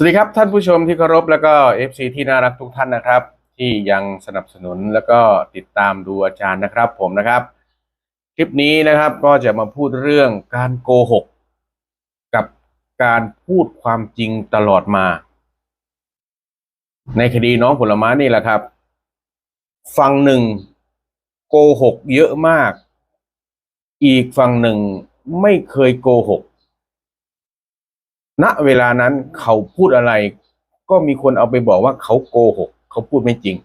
สวัสดีครับท่านผู้ชมที่เคารพแล้วก็ FC ที่น่ารักทุกท่านนะครับ ที่ยังสนับสนุนแล้วก็ติดตามดูอาจารย์นะครับ ผมนะครับ คลิปนี้นะครับก็จะมาพูดเรื่องการโกหก กับการพูดความจริงตลอดมา ในคดีน้องผลไม้นี่แหละครับ ฝั่งหนึ่งโกหกเยอะมาก อีกฝั่งหนึ่งไม่เคยโกหก ณเวลานั้นเขาพูดอะไร ก็มีคนเอาไปบอกว่าเขาโกหก เขาพูดไม่จริง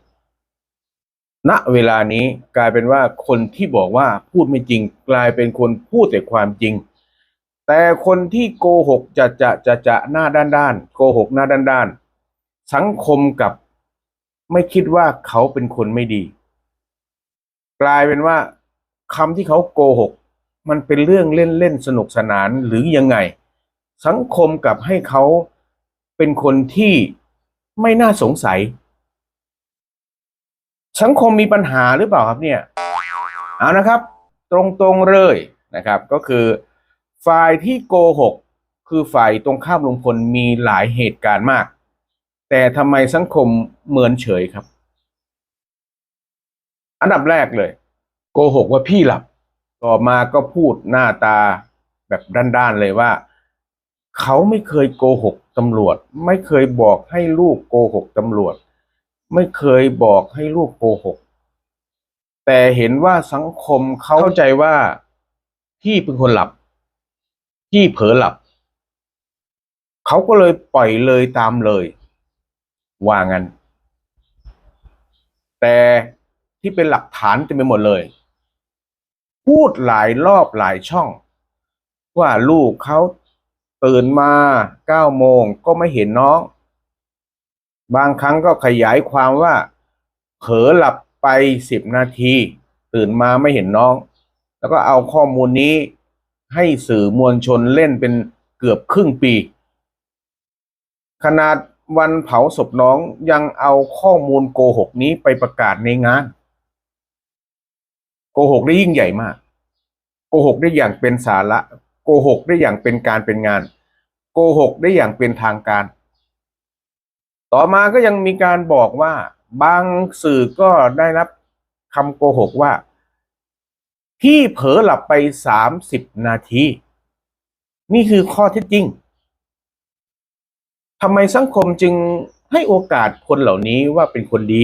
ณเวลานี้กลายเป็นว่าคนที่บอกว่าพูดไม่จริง กลายเป็นคนพูดแต่ความจริง แต่คนที่โกหกจะจะจะจะหน้าด้านด้านโกหกหน้าด้านด้านสังคมกับไม่คิดว่าเขาเป็นคนไม่ดี กลายเป็นว่าคำที่เขาโกหก มันเป็นเรื่องเล่นเล่นสนุกสนานหรือยังไง สังคมกับให้เขาเป็นคนที่ไม่น่าสงสัย สังคมมีปัญหาหรือเปล่าครับเนี่ย เอานะครับ ตรงๆเลยนะครับ ก็คือฝ่ายที่โกหกคือฝ่ายตรงข้ามลุงพลมีหลายเหตุการณ์มาก แต่ทำไมสังคมเหมือนเฉยครับ อันดับแรกเลย โกหกว่าพี่หลับ ต่อมาก็พูดหน้าตาแบบด้านๆเลยว่า เขาไม่เคยโกหกตำรวจ ไม่เคยบอกให้ลูกโกหกตำรวจ ไม่เคยบอกให้ลูกโกหก แต่เห็นว่าสังคมเขาเข้าใจว่าพี่เป็นคนหลับพี่เผลอหลับ เขาก็เลยปล่อยเลยตามเลย ว่างั้น แต่ที่เป็นหลักฐานเต็มไปหมดเลย พูดหลายรอบหลายช่อง ว่าลูกเขา ตื่นมาเก้าโมงก็ไม่เห็นน้อง บางครั้งก็ขยายความว่าเผลอหลับไปสิบนาที ตื่นมาไม่เห็นน้อง แล้วก็เอาข้อมูลนี้ให้สื่อมวลชนเล่นเป็นเกือบครึ่งปี ขนาดวันเผาศพน้องยังเอาข้อมูลโกหกนี้ไปประกาศในงาน โกหกได้ยิ่งใหญ่มาก โกหกได้อย่างเป็นสาระ โกหกได้อย่างเป็นการเป็นงาน โกหกได้อย่างเป็นทางการ ต่อมาก็ยังมีการบอกว่าบางสื่อก็ได้รับคำโกหกว่า พี่เผลอหลับไปสามสิบนาที นี่คือข้อเท็จจริงทำไมสังคมจึงให้โอกาสคนเหล่านี้ว่าเป็นคนดี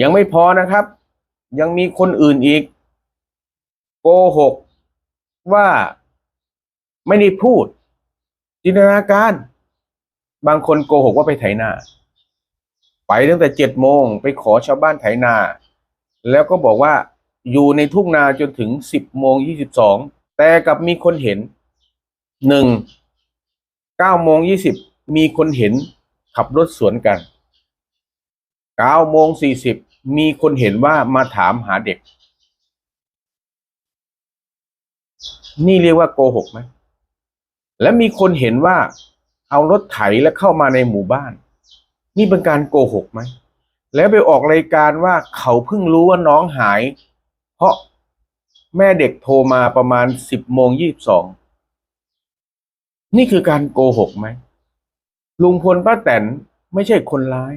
ยังไม่พอนะครับ ยังมีคนอื่นอีก โกหก ว่าไม่ได้พูด จินตนาการ บางคนโกหกว่าไปไถนา ไปตั้งแต่เจ็ดโมงไปขอชาวบ้านไถนา แล้วก็บอกว่าอยู่ในทุ่งนาจนถึงสิบโมงยี่สิบสองแต่กลับมีคนเห็นหนึ่งเก้าโมงยี่สิบมีคนเห็นขับรถสวนกันเก้าโมงสี่สิบมีคนเห็นว่ามาถามหาเด็ก นี่เรียกว่าโกหกไหมและมีคนเห็นว่าเอารถไถแล้วเข้ามาในหมู่บ้าน นี่เป็นการโกหกไหมแล้วไปออกรายการว่าเขาเพิ่งรู้ว่าน้องหาย เพราะแม่เด็กโทรมาประมาณสิบโมงยี่สิบสองนี่คือการโกหกไหมลุงพลป้าแตนไม่ใช่คนร้าย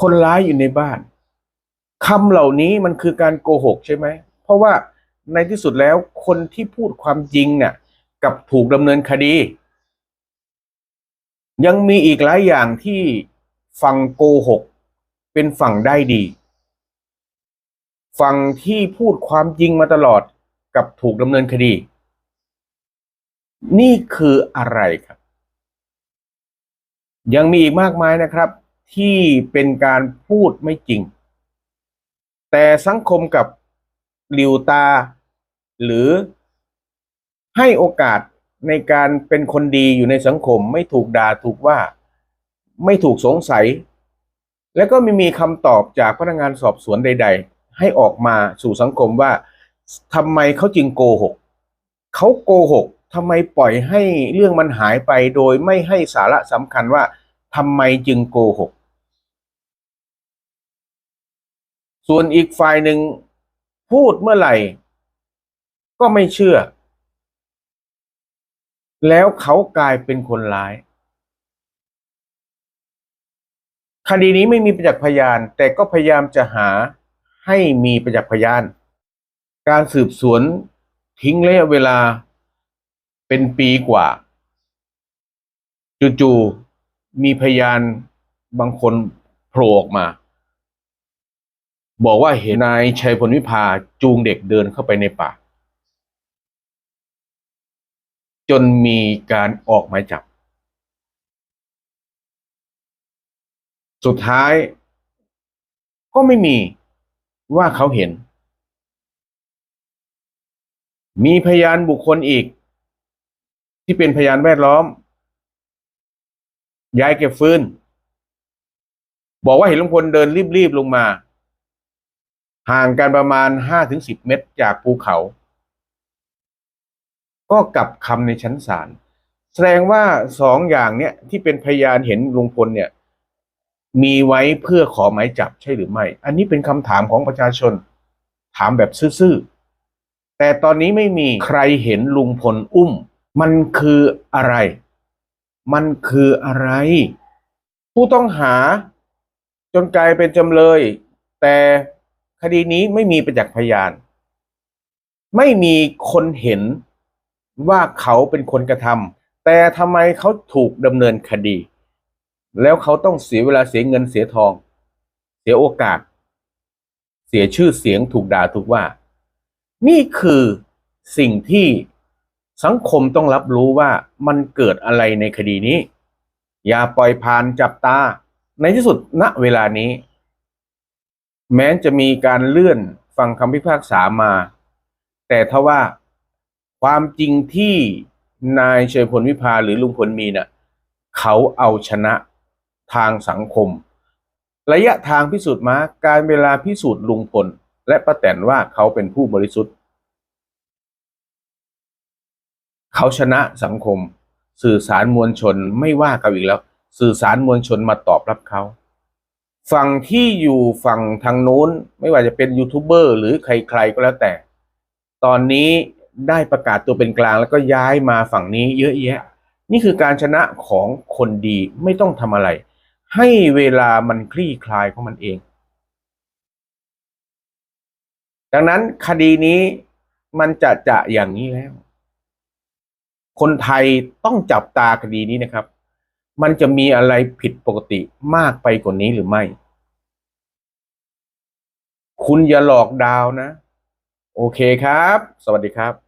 คนร้ายอยู่ในบ้านคำเหล่านี้มันคือการโกหกใช่ไหม เพราะว่า ในที่สุดแล้วคนที่พูดความจริงเนี่ยกับถูกดำเนินคดี ยังมีอีกหลายอย่างที่ฝั่งโกหก เป็นฝั่งได้ดีฝั่งที่พูดความจริงมาตลอดกับถูกดำเนินคดี นี่คืออะไรครับ ยังมีอีกมากมายนะครับ ที่เป็นการพูดไม่จริง แต่สังคมกับหลิวตา หรือให้โอกาสในการเป็นคนดีอยู่ในสังคม ไม่ถูกด่าถูกว่า ไม่ถูกสงสัย แล้วก็ไม่มีคำตอบจากพนักงานสอบสวนใด ๆ ให้ออกมาสู่สังคมว่าทำไมเขาจึงโกหกเขาโกหกทำไมปล่อยให้เรื่องมันหายไปโดยไม่ให้สาระสำคัญว่าทำไมจึงโกหก ส่วนอีกฝ่ายหนึ่งพูดเมื่อไหร่ ก็ไม่เชื่อ แล้วเขากลายเป็นคนร้าย คดีนี้ไม่มีประจักษ์พยาน แต่ก็พยายามจะหาให้มีประจักษ์พยาน การสืบสวนทิ้งระยะเวลาเป็นปีกว่า จู่ๆมีพยานบางคนโผล่ออกมา บอกว่าเห็นนายชัยพลวิภาจูงเด็กเดินเข้าไปในป่า จนมีการออกหมายจับ สุดท้าย ก็ไม่มีว่าเขาเห็น มีพยานบุคคลอีก ที่เป็นพยานแวดล้อม ยายเก็บฟืนบอกว่าเห็นลุงพลเดินรีบๆลงมา ห่างกันประมาณห้าถึงสิบเมตรจากภูเขา ก็กลับคำในชั้นศาลแสดงว่าสองอย่างเนี้ยที่เป็นพยานเห็นลุงพลเนี่ย มีไว้เพื่อขอหมายจับใช่หรือไม่ อันนี้เป็นคำถามของประชาชน ถามแบบซื่อๆแต่ตอนนี้ไม่มีใครเห็นลุงพลอุ้ม มันคืออะไร มันคืออะไร ผู้ต้องหา จนกลายเป็นจำเลย แต่คดีนี้ไม่มีประจักษ์พยาน ไม่มีคนเห็น ว่าเขาเป็นคนกระทำแต่ทำไมเขาถูกดำเนินคดี แล้วเขาต้องเสียเวลาเสียเงินเสียทอง เสียโอกาส เสียชื่อเสียงถูกด่าถูกว่า นี่คือสิ่งที่สังคมต้องรับรู้ว่ามันเกิดอะไรในคดีนี้ อย่าปล่อยผ่านจับตา ในที่สุดณเวลานี้ แม้จะมีการเลื่อนฟังคำพิพากษามา แต่ถ้าว่า ความจริงที่นายชัยพลวิภาหรือลุงพลมีน่ะเขาเอาชนะทางสังคม ระยะทางพิสูจน์มาการเวลาพิสูจน์ลุงพล และป้าแตนว่าเขาเป็นผู้บริสุทธิ์ เขาชนะสังคม สื่อสารมวลชนไม่ว่ากันอีกแล้ว สื่อสารมวลชนมาตอบรับเขาฝั่งที่อยู่ฝั่งทางนู้น ไม่ว่าจะเป็นยูทูบเบอร์หรือใครๆก็แล้วแต่ ตอนนี้ ได้ประกาศตัวเป็นกลางแล้วก็ย้ายมาฝั่งนี้เยอะแยะ นี่คือการชนะของคนดีไม่ต้องทำอะไร ให้เวลามันคลี่คลายของมันเอง ดังนั้นคดีนี้มันจะจะอย่างนี้แล้ว คนไทยต้องจับตาคดีนี้นะครับ มันจะมีอะไรผิดปกติมากไปกว่านี้หรือไม่ คุณอย่าหลอกดาวนะ โอเคครับ สวัสดีครับ